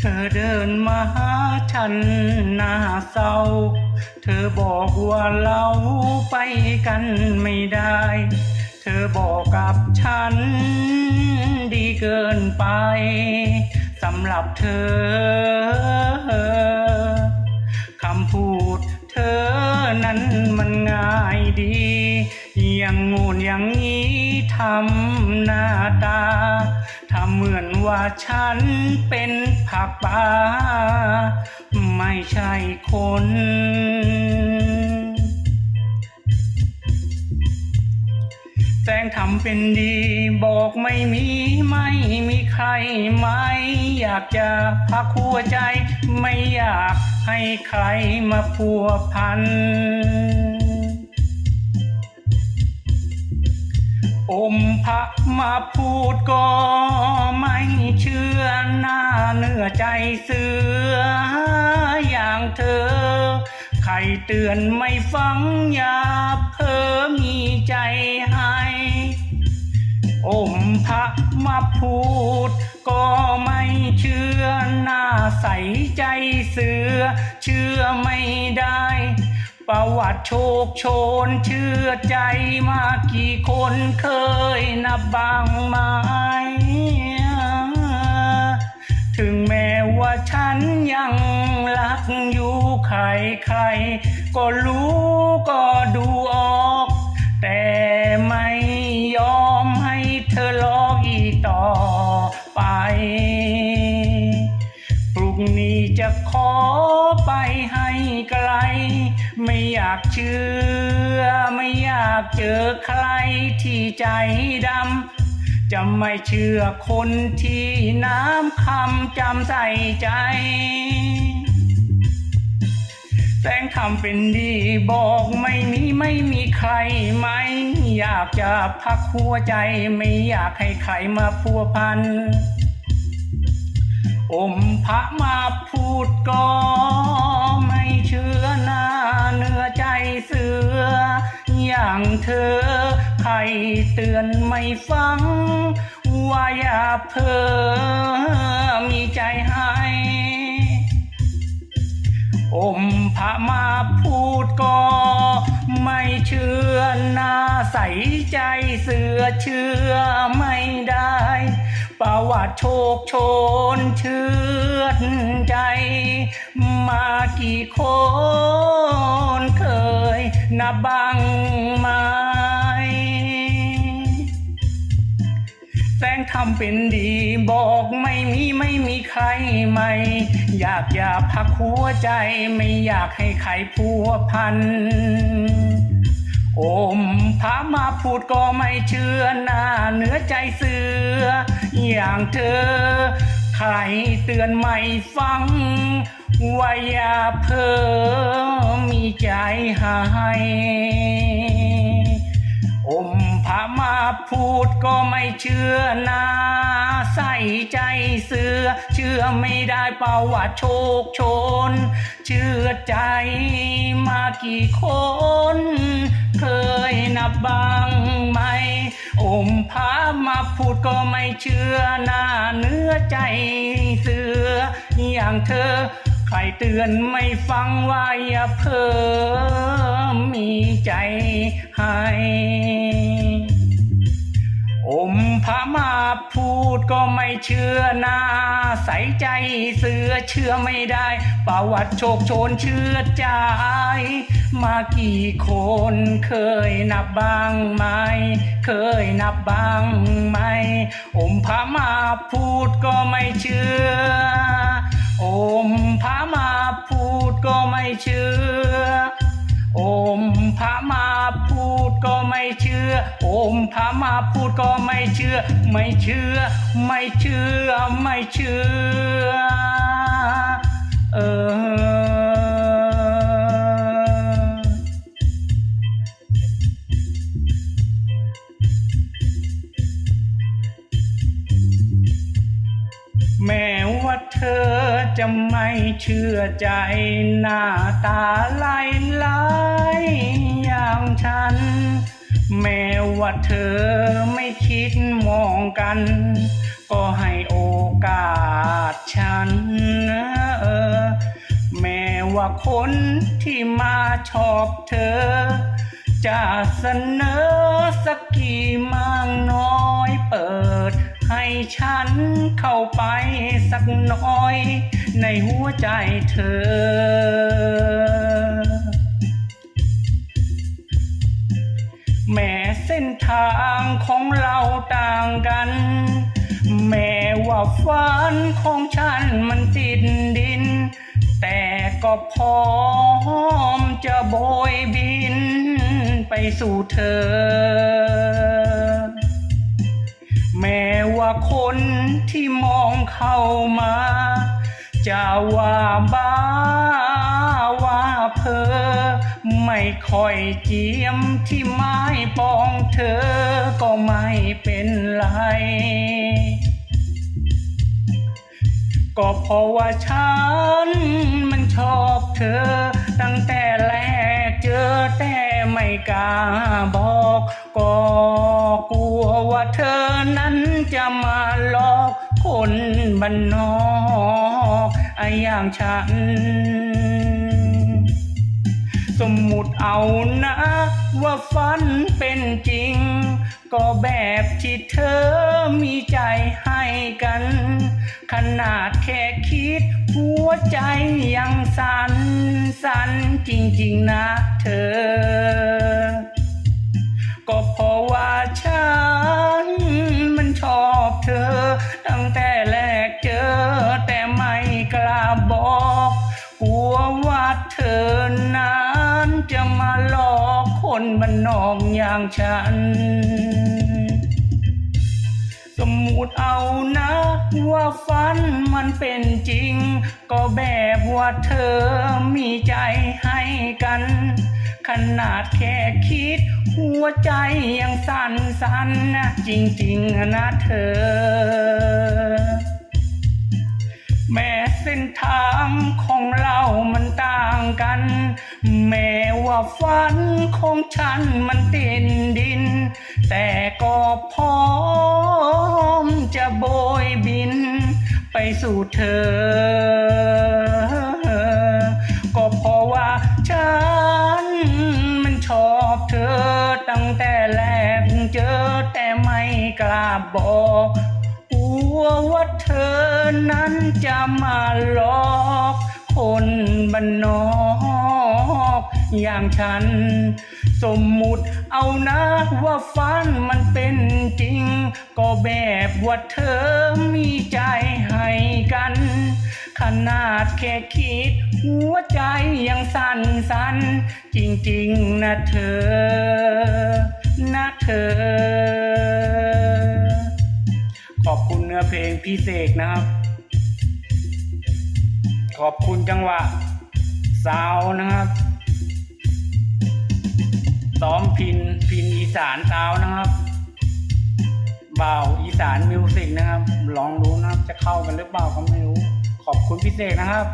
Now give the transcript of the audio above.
เธอเดินมาหาฉันหน้าเศร้า เธอบอกว่าเราไปกันไม่ได้ เธอบอกกับฉันดีเกินไปสำหรับเธอ คำพูดเธอนั้นมันง่ายดีอย่างงูนอย่างนี้ทำหน้าตา ทำเหมือนว่าฉันเป็นผักป่าไม่ใช่คนแสงทำเป็นดีบอกไม่มีไม่มีใครไม่อยากจะพักหัวใจ ไม่อยากให้ใครมาพัวพัน อมพระมาพูดก็ไม่เชื่อหน้าเนื้อใจเสืออย่างเธอ ใครเตือนไม่ฟังอย่าเพ้อมีใจให้อมพระมาพูดก็ไม่เชื่อหน้าใสใจเสือ เชื่อไม่ได้ ประวัติโชคโชนเชื่อใจมากี่คนเคยนับบางไหม ถึงแม้ว่าฉันยังรักอยู่ใครใคร ก็รู้ก็ดูออก แต่ไม่ยอมให้เธอลอกอีกต่อไปพรุ่งนี้จะขอไปให้ไกล ไม่อยากเชื่อ ไม่อยากเจอใครที่ใจดำ จะไม่เชื่อคนที่น้ำคำจำใส่ใจ แสงทำเป็นดีบอกไม่มีไม่มีใครไหม อยากจะพักหัวใจไม่อยากให้ใครมาพัวพันอมพระมาพูดก็ไม่เชื่อน้า เนื้อใจเสือ อย่างเธอ ใครเตือนไม่ฟัง ว่าอย่าเพ้อมีใจให้อมพระมาพูดก็ไม่เชื่อหน้าใสใจเสือเชื่อไม่ได้ ประวัติโชคโชนเชื่อใจ มากี่คนเคยนับบ้างไหมแสงทำเป็นดีบอกไม่มีไม่มีใครไหมอยากอย่าพักหัวใจไม่อยากให้ใครพัวพัน โอมพระมาพูดก็ไม่เชื่อหน้าเนื้อใจเสือ อย่างเธอ ใครเตือนไม่ฟังว่าอย่าเพ้อมีใจให้อมพระมาพูดก็ไม่เชื่อนาใส่ใจเสือ เชื่อไม่ได้ประวัติโชคชน เชื่อใจมากี่คน เคยนับบ้างไหมอมพามาพูดก็ไม่เชื่อหน้าเนื้อใจเสือ อย่างเธอ ใครเตือนไม่ฟังว่าอย่าเพิ่มมีใจให้ อมพระมาพูดก็ไม่เชื่อหน้าใส่ใจเสือเชื่อไม่ได้ ประวัติโชคโชนเชื่อใจ มากี่คนเคยนับบ้างไหม เคยนับบ้างไหม อมพระมาพูดก็ไม่เชื่อ อมพระมาพูดก็ไม่เชื่อ ไม่เชื่อ ไม่เชื่อ ไม่เชื่อ เออ แม้ว่าเธอจะไม่เชื่อใจหน้าตาลายลายๆอย่างฉัน แม้ว่าเธอไม่คิดมองกัน ก็ให้โอกาสฉันเออ แม้ว่าคนที่มาชอบเธอ จะเสนอสักกี่มากน้อยเปิด ให้ฉันเข้าไปสักน้อย ในหัวใจเธอ ต่างกัน แม้ว่าฝันของฉันมันติดดิน แต่ก็พร้อมจะโบยบิน ไปสู่เธอ แม้ว่าคนที่มองเข้ามา จะว่าบ้าว่าเพอ ไม่ค่อยเจียมที่ไม้ปองเธอก็ไม่เป็นไร ก็เพราะว่าฉันมันชอบเธอ ตั้งแต่แรกเจอแต่ไม่กล้าบอก ก็กลัวว่าเธอนั้นจะมาหลอกคนบ้านนอกไอ้อย่างฉัน สมมุติเอานะ ว่าฝันเป็นจริง ก็แบบที่เธอมีใจให้กัน ขนาดแค่คิด หัวใจยังสั่นสั่นจริงๆนะเธอ ก็เพราะว่าฉันมัน อกอย่างฉัน สมมุติเอานะว่าฝันมันเป็นจริง ก็แบบว่าเธอมีใจให้กัน ขนาดแค่คิด หัวใจยังสั่นสั่นๆนะจริงๆนะเธอ แม้เส้นทางของเรามันต่างกัน แม้ว่าฝัน ของฉันมันตินดิน แต่ก็พร้อมจะโบยบิน ไปสู่เธอ ก็เพราะว่าฉันมันชอบเธอตั้งแต่แรกเจอแต่ไม่กล้าบอกกลัวว่าเธอนั้นจะมาหลอกคนบ้านนอก อย่างฉัน สมมุติเอานะว่าฝันมันเป็นจริง ก็แบบว่าเธอมีใจให้กัน ขนาดแค่คิด หัวใจยังสั่นสั่นจริงๆนะเธอ นะเธอ ขอบคุณเนื้อเพลงพี่เสกนะครับ ขอบคุณจังหวะซาวนะครับ ซ้อมพินพินอีสานซาวนะครับบ่าวอีสานมิวสิกนะครับ ลองดูนะครับ จะเข้ากันหรือเปล่าก็ไม่รู้ ขอบคุณพิเศษนะครับ